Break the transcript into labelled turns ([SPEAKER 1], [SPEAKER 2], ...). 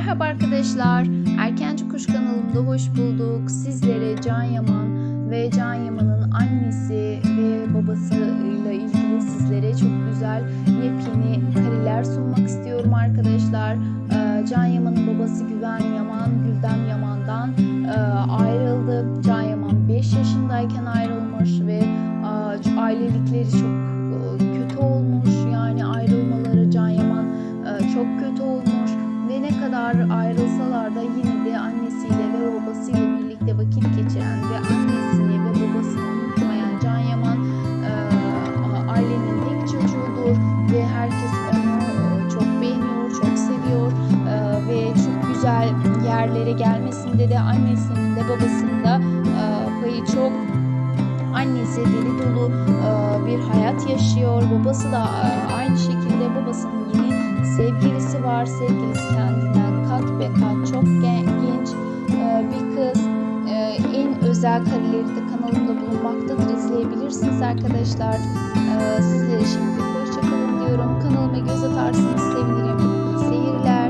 [SPEAKER 1] Merhaba arkadaşlar. Erkenci Kuş kanalımda hoş bulduk. Sizlere Can Yaman ve Can Yaman'ın annesi ve babasıyla ilgili sizlere çok güzel yepyeni kareler sunmak istiyorum arkadaşlar. Ee, Can Yaman'ın babası Güven Yaman, Güldem Yaman'dan e, ayrıldı. Can Yaman 5 yaşındayken ayrılmış ve e, ailelikleri çok kadar ayrılsalar da yine de annesiyle ve babasıyla birlikte vakit geçiren ve annesini ve babasını unutmayan Can Yaman e, ailenin tek çocuğudur ve herkes onu çok beğeniyor, çok seviyor e, ve çok güzel yerlere gelmesinde de annesinin de babasının da e, payı çok. Annesi deli dolu bir hayat yaşıyor. Babası da aynı şekilde babasının yeni sevgilisi var. Sevgilisi kendinden kat ve kat çok gen- genç e, bir kız. E, en özel kareleri de kanalımda bulunmaktadır. İzleyebilirsiniz arkadaşlar. E, sizlere şimdi